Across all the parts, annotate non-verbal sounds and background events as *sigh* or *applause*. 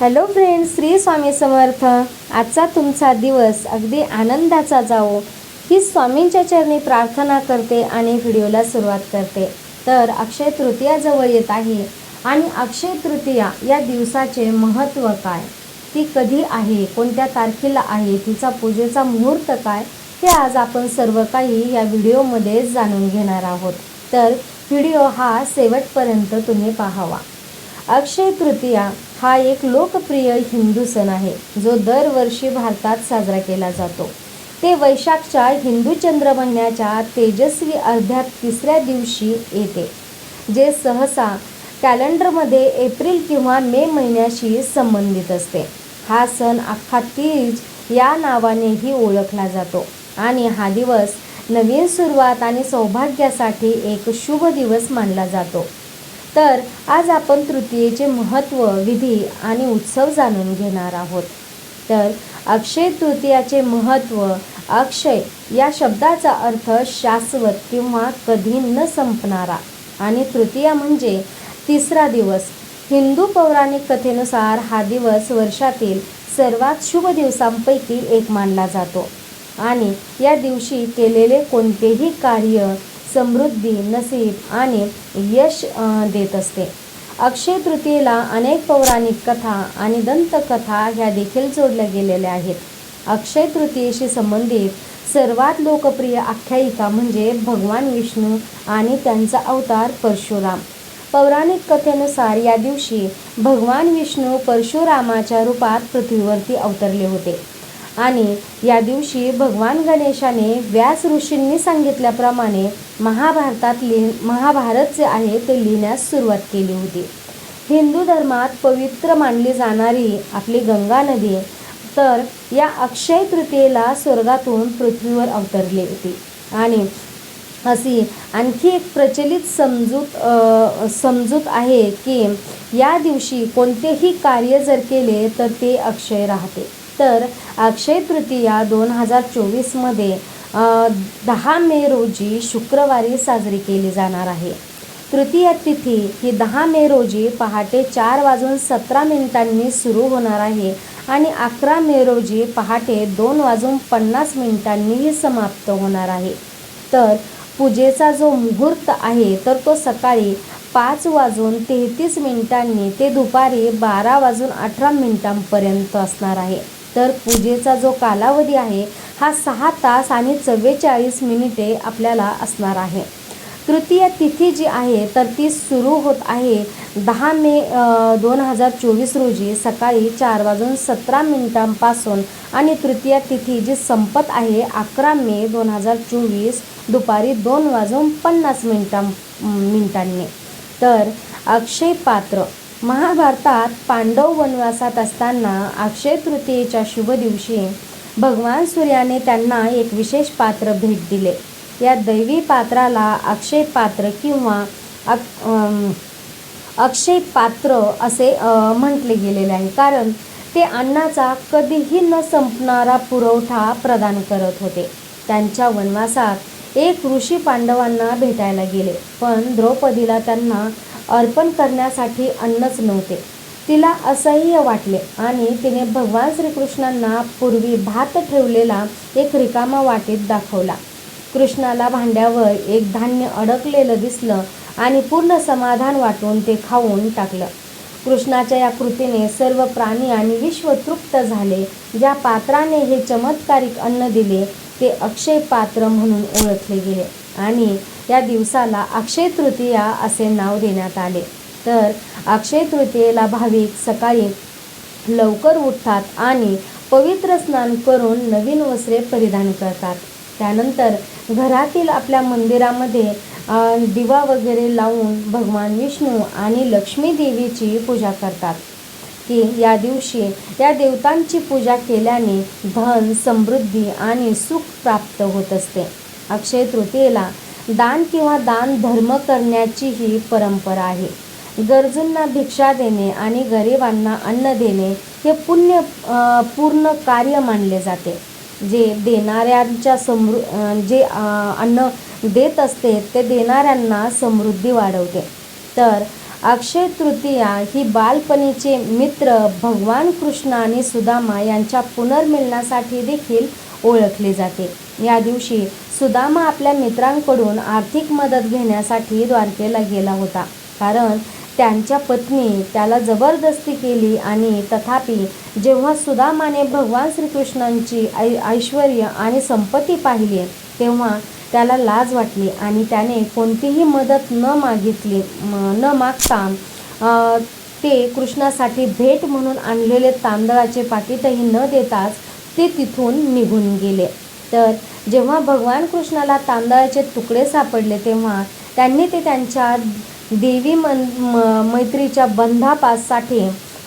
Hello friends Shri Swami Samarth. आजचा तुमचा दिवस अगदी आनंदाचा जावो. ही स्वामींच्या चरणी प्रार्थना करते आणि व्हिडिओला सुरुवात करते. तर अक्षय तृतीया जवळ येत आहे आणि अक्षय तृतीया या दिवसाचे महत्त्व काय? ती कधी आहे? कोणत्या तारखेला आहे? तिचा पूजेचा मुहूर्त काय? हे आज आपण सर्व काही या व्हिडिओमध्ये जाणून घेणार आहोत. तर व्हिडिओ हा शेवटपर्यंत तुम्ही पाहावा. अक्षय तृतीया हा एक लोकप्रिय हिंदू सण आहे जो दरवर्षी भारतात साजरा केला जातो. ते वैशाखच्या हिंदू चंद्र महिन्याच्या तेजस्वी अर्ध्यात तिसऱ्या दिवशी येते जे सहसा कॅलेंडरमध्ये एप्रिल किंवा मे महिन्याशी संबंधित असते. हा सण अख्खा तीज या नावानेही ओळखला जातो आणि हा दिवस नवीन सुरुवात आणि सौभाग्यासाठी एक शुभ दिवस मानला जातो. तर आज आपण तृतीयेचे महत्त्व विधी आणि उत्सव जाणून घेणार आहोत. तर अक्षय तृतीयाचे महत्त्व अक्षय या शब्दाचा अर्थ शाश्वत किंवा कधी न संपणारा. आणि तृतीया म्हणजे तिसरा दिवस. हिंदू पौराणिक कथेनुसार हा दिवस वर्षातील सर्वात शुभ दिवसांपैकी एक मानला जातो. आणि या दिवशी केलेले कोणतेही कार्य समृद्धी नसीब आणि यश देत असते. अक्षय तृतीयेला अनेक पौराणिक कथा आणि दंतकथा ह्या देखील जोडल्या गेलेल्या आहेत. अक्षय तृतीयेशी संबंधित सर्वात लोकप्रिय आख्यायिका म्हणजे भगवान विष्णू आणि त्यांचा अवतार परशुराम. पौराणिक कथेनुसार या दिवशी भगवान विष्णू परशुरामाच्या रूपात पृथ्वीवरती अवतरले होते. आणि या दिवशी भगवान गणेशाने व्यास ऋषींनी सांगितल्याप्रमाणे महाभारतात लिह महाभारत जे आहे ते लिहिण्यास सुरुवात केली होती. हिंदू धर्मात पवित्र मानली जाणारी आपली गंगा नदी तर या अक्षय तृतीयेला स्वर्गातून पृथ्वीवर अवतरली होती. आणि अशी आणखी एक प्रचलित समजूत समजूत आहे की या दिवशी कोणतेही कार्य जर केले तर ते अक्षय राहते. तर अक्षय तृतीया दोन हजार चोवीसमध्ये दहा मे रोजी शुक्रवारी साजरी केली जाणार आहे. तृतीय तिथी ही दहा मे रोजी पहाटे चार वाजून सतरा मिनिटांनी सुरू होणार आहे आणि अकरा मे रोजी पहाटे दोन वाजून पन्नास मिनिटांनीही समाप्त होणार आहे. तर पूजेचा जो मुहूर्त आहे तर तो सकाळी पाच वाजून तेहतीस मिनिटांनी ते दुपारी बारा वाजून अठरा मिनिटांपर्यंत असणार आहे. तर पूजेचा जो कालावधी आहे हा सहा तास आणि चव्वेचाळीस मिनिटे आपल्याला असणार आहे. तृतीय तिथी जी आहे तर ती सुरू होत आहे दहा मे दोन हजार चोवीस रोजी सकाळी चार वाजून सतरा मिनिटांपासून आणि तृतीय तिथी जी संपत आहे अकरा मे दोन हजार चोवीस दुपारी दोन वाजून पन्नास मिनिटां मिनिटांनी. तर अक्षय पात्र महाभारतात पांडव वनवासात असताना अक्षय तृतीयेच्या शुभ दिवशी भगवान सूर्याने त्यांना एक विशेष पात्र भेट दिले. या दैवी पात्राला अक्षय पात्र किंवा अक्षय पात्र असे म्हटले गेलेले आहे. कारण ते अन्नाचा कधीही न संपणारा पुरवठा प्रदान करत होते. त्यांच्या वनवासात एक ऋषी पांडवांना भेटायला गेले. पण द्रौपदीला त्यांना अर्पण करण्यासाठी अन्नच नव्हते. तिला असह्य वाटले आणि तिने भगवान श्रीकृष्णांना पूर्वी भात ठेवलेला एक रिकामा वाटीत दाखवला. कृष्णाला भांड्यावर एक धान्य अडकलेलं दिसलं आणि पूर्ण समाधान वाटून ते खाऊन टाकलं. कृष्णाच्या या कृतीने सर्व प्राणी आणि विश्व तृप्त झाले. ज्या पात्राने हे चमत्कारिक अन्न दिले ते अक्षय पात्र म्हणून ओळखले गेले आणि या दिवसाला अक्षय तृतीया असे नाव देण्यात आले. तर अक्षय तृतीयेला भाविक सकाळी लवकर उठतात आणि पवित्र स्नान करून नवीन वस्त्रे परिधान करतात. त्यानंतर घरातील आपल्या मंदिरामध्ये दिवा वगैरे लावून भगवान विष्णू आणि लक्ष्मी देवीची पूजा करतात. की या दिवशी या देवतांची पूजा केल्याने धन समृद्धी आणि सुख प्राप्त होत असते. अक्षय तृतीयेला दान किंवा दान धर्म करण्याची ही परंपरा आहे. गरजूंना भिक्षा देणे आणि गरिबांना अन्न देणे हे पुण्य पूर्ण कार्य मानले जाते. जे देणाऱ्यांच्या समृ जे अन्न देत असते ते देणाऱ्यांना समृद्धी वाढवते. तर अक्षय तृतीया ही बालपणीचे मित्र भगवान कृष्ण आणि सुदामा यांच्या पुनर्मिलनासाठी देखील ओळखली जाते. या दिवशी सुदामा आपल्या मित्रांकडून आर्थिक मदत घेण्यासाठी द्वारकेला गेला होता. कारण त्यांच्या पत्नी त्याला जबरदस्ती केली आणि तथापि जेव्हा सुदामाने भगवान श्रीकृष्णांची ऐ ऐश्वर आणि संपत्ती पाहिली तेव्हा त्याला लाज वाटली आणि त्याने कोणतीही मदत न मागितली न मागता ते कृष्णासाठी भेट म्हणून आणलेले तांदळाचे पाकिटही न देताच ते तिथून निघून गेले. तर जेव्हा भगवान कृष्णाला तांदळाचे तुकडे सापडले तेव्हा त्यांनी ते त्यांच्या देवी मन म- मैत्रीच्या बंधापाससाठी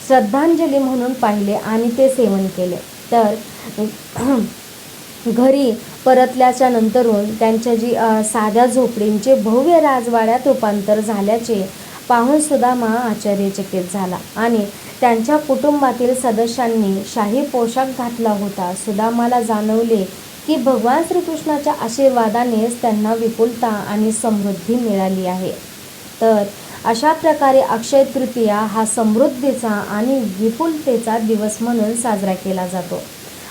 श्रद्धांजली म्हणून पाहिले आणि ते सेवन केले. तर *clears throat* घरी परतल्याच्या नंतरून त्यांच्या जी साध्या झोपडींचे भव्य राजवाड्यात रूपांतर झाल्याचे पाहून सुदामा आश्चर्यचकित झाला आणि त्यांच्या कुटुंबातील सदस्यांनी शाही पोशाख घातला होता. सुदामाला जाणवले की भगवान श्रीकृष्णाच्या आशीर्वादानेच त्यांना विपुलता आणि समृद्धी मिळाली आहे. तर अशा प्रकारे अक्षय तृतीया हा समृद्धीचा आणि विपुलतेचा दिवस म्हणून साजरा केला जातो.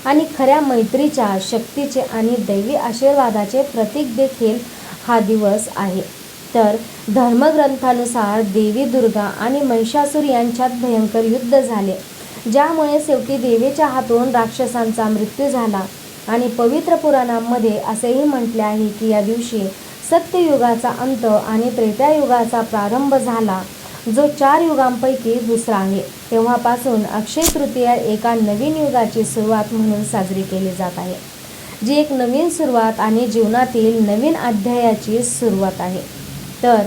आणि खऱ्या मैत्रीच्या शक्तीचे आणि दैवी आशीर्वादाचे प्रतीक देखील हा दिवस आहे. तर धर्मग्रंथानुसार देवी दुर्गा आणि महिषासूर यांच्यात भयंकर युद्ध झाले ज्यामुळे शेवटी देवीच्या हातून राक्षसांचा मृत्यू झाला. आणि पवित्र पुराणांमध्ये असेही म्हटले आहे की या दिवशी सत्ययुगाचा अंत आणि त्रेतायुगाचा प्रारंभ झाला जो चार युगांपैकी दुसरा आहे. तेव्हापासून अक्षय तृतीया एका नवीन युगाची सुरुवात म्हणून साजरी केली जात आहे जी एक नवीन सुरुवात आणि जीवनातील नवीन अध्यायाची सुरुवात आहे. तर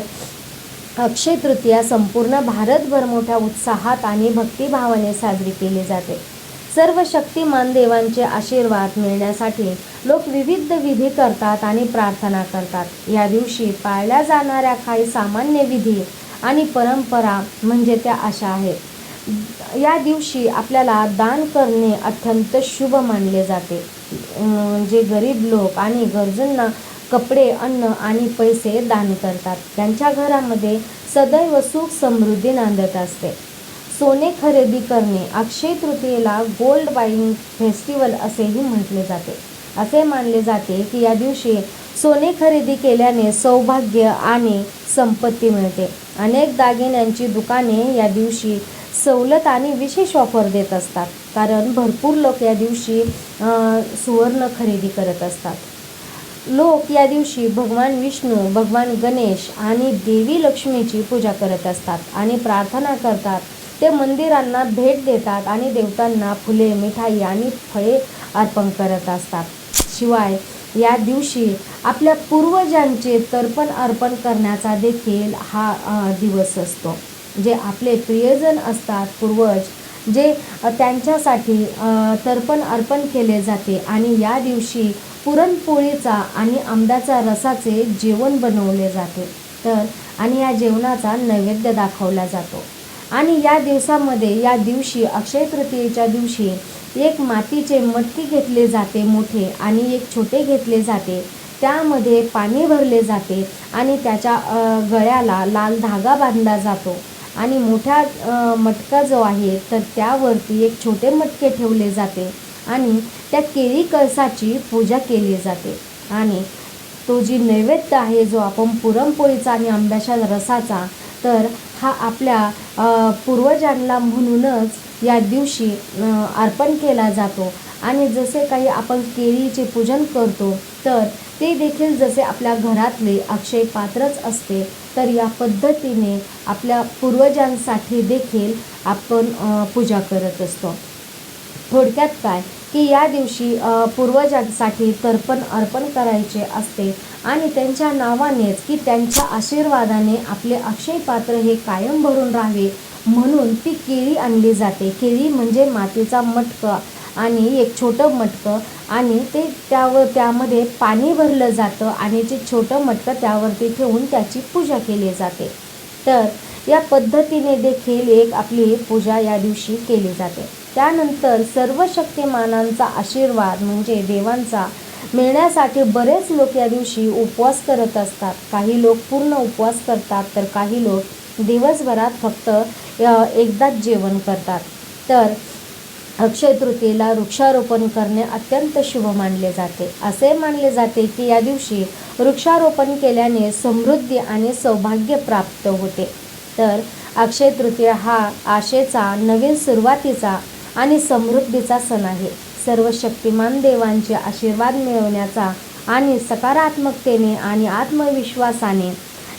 अक्षय तृतीया संपूर्ण भारतभर मोठ्या उत्साहात आणि भक्तिभावाने साजरी केली जाते. सर्व शक्तिमान देवांचे आशीर्वाद मिळण्यासाठी लोक विविध विधी करतात आणि प्रार्थना करतात. या दिवशी पाळल्या जाणाऱ्या काही सामान्य विधी आणि परंपरा म्हणजे त्या अशा आहेत. या दिवशी आपल्याला दान करणे अत्यंत शुभ मानले जाते. जे गरीब लोक आणि गरजूंना कपडे अन्न आणि पैसे दान करतात. त्यांच्या घरामध्ये सदैव सुख समृद्धी नांदत असते. सोने खरेदी करणे अक्षय तृतीयेला गोल्ड बाईंग फेस्टिवल असेही म्हटले जाते. असे मानले जाते की या दिवशी सोने खरेदी केल्याने सौभाग्य आणि संपत्ती मिळते. अनेक दागिन्यांची दुकाने या दिवशी सवलत आणि विशेष ऑफर देत असतात. कारण भरपूर लोक या दिवशी सुवर्ण खरेदी करत असतात. लोक या दिवशी भगवान विष्णू भगवान गणेश आणि देवी लक्ष्मीची पूजा करत असतात आणि प्रार्थना करतात. ते मंदिरांना भेट देतात आणि देवतांना फुले मिठाई आणि फळे अर्पण करत असतात. शिवाय या दिवशी आपल्या पूर्वजांचे तर्पण अर्पण करण्याचा देखील हा दिवस असतो. जे आपले प्रियजन असतात पूर्वज जे त्यांच्यासाठी तर्पण अर्पण केले जाते आणि या दिवशी पुरणपोळीचा आणि आंब्याचा रसाचे जेवण बनवले जाते. तर आणि या जेवणाचा नैवेद्य दाखवला जातो. आणि या दिवसामध्ये या दिवशी अक्षय तृतीयेच्या दिवशी एक मातीचे मटकी घेतले जाते मोठे आणि एक छोटे घेतले जाते. त्यामध्ये पाणी भरले जाते आणि त्याच्या गळ्याला लाल धागा बांधला जातो. आणि मोठा मटका जो आहे तर त्यावरती एक छोटे मटके ठेवले जाते. आणि त्या केळी कळसाची पूजा केली जाते. आणि तो जी नैवेद्य आहे जो आपण पुरणपोळीचा आणि आंब्याच्या रसाचा तर हा आपल्या पूर्वजांना म्हणूनच या दिवशी अर्पण केला जातो. आणि जसे काही आपण केळीचे पूजन करतो तर ते देखील जसे आपल्या घरातले अक्षय पात्रच असते तर या पद्धतीने आपल्या पूर्वजांसाठी देखील आपण पूजा करत असतो. थोडक्यात काय? की या दिवशी पूर्वजांसाठी तर्पण अर्पण करायचे असते आणि त्यांच्या नावानेच की त्यांच्या आशीर्वादाने आपले अक्षय पात्र हे कायम भरून राहावे म्हणून ती केळी आणली जाते. केळी म्हणजे मातीचा मटकं आणि एक छोटं मटकं आणि ते त्यावर त्यामध्ये पाणी भरलं जातं आणि जे छोटं मटकं त्यावरती ठेवून त्याची पूजा केली जाते. तर या पद्धतीने देखील एक आपली पूजा या दिवशी केली जाते. त्यानंतर सर्व शक्तिमानांचा आशीर्वाद म्हणजे देवांचा मिळण्यासाठी बरेच लोक या दिवशी उपवास करत असतात. काही लोक पूर्ण उपवास करतात तर काही लोक दिवसभरात फक्त एकदाच जेवण करतात. तर अक्षय तृतीयेला वृक्षारोपण करणे अत्यंत शुभ मानले जाते. असे मानले जाते की या दिवशी वृक्षारोपण केल्याने समृद्धी आणि सौभाग्य प्राप्त होते. तर अक्षय तृतीया हा आशेचा नवीन सुरुवातीचा आणि समृद्धीचा सण आहे. सर्व शक्तिमान देवांचे आशीर्वाद मिळवण्याचा आणि सकारात्मकतेने आणि आत्मविश्वासाने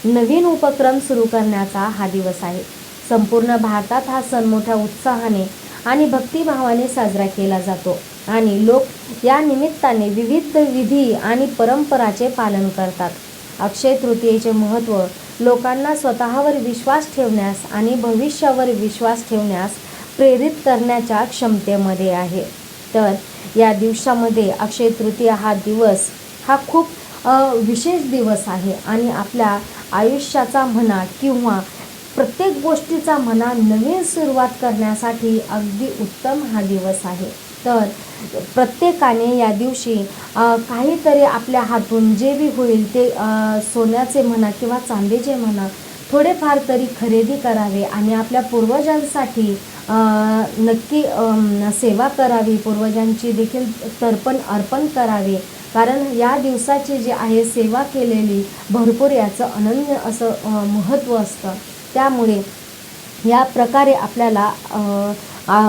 नवीन उपक्रम सुरू करण्याचा हा दिवस आहे. संपूर्ण भारतात हा सण मोठ्या उत्साहाने आणि भक्तिभावाने साजरा केला जातो आणि लोक या निमित्ताने विविध विधी आणि परंपराचे पालन करतात. अक्षय तृतीयेचे महत्त्व लोकांना स्वतःवर विश्वास ठेवण्यास आणि भविष्यावर विश्वास ठेवण्यास प्रेरित करण्याच्या क्षमतेमध्ये आहे. तर या दिवसामध्ये अक्षय तृतीया हा दिवस हा खूप विशेष दिवस आहे आणि आपल्या आयुष्याचा म्हणा किंवा प्रत्येक गोष्टीचा म्हणा नवीन सुरुवात करण्यासाठी अगदी उत्तम हा दिवस आहे. तर प्रत्येकाने या दिवशी काहीतरी आपल्या हातून जे बी होईल ते सोन्याचे म्हणा किंवा चांदीचे म्हणा थोडेफार तरी खरेदी करावे आणि आपल्या पूर्वजांसाठी नक्की सेवा करावी पूर्वजांची देखील तर्पण अर्पण करावे. कारण या दिवसाची जी आहे सेवा केलेली भरपूर याचं अनन्य असं महत्त्व असतं. त्यामुळे या प्रकारे आपल्याला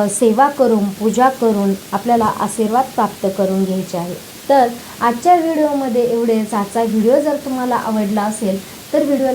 सेवा करून पूजा करून आपल्याला आशीर्वाद प्राप्त करून घ्यायचे आहे. तर आजच्या व्हिडिओमध्ये एवढेच आजचा व्हिडिओ जर तुम्हाला आवडला असेल तर व्हिडिओ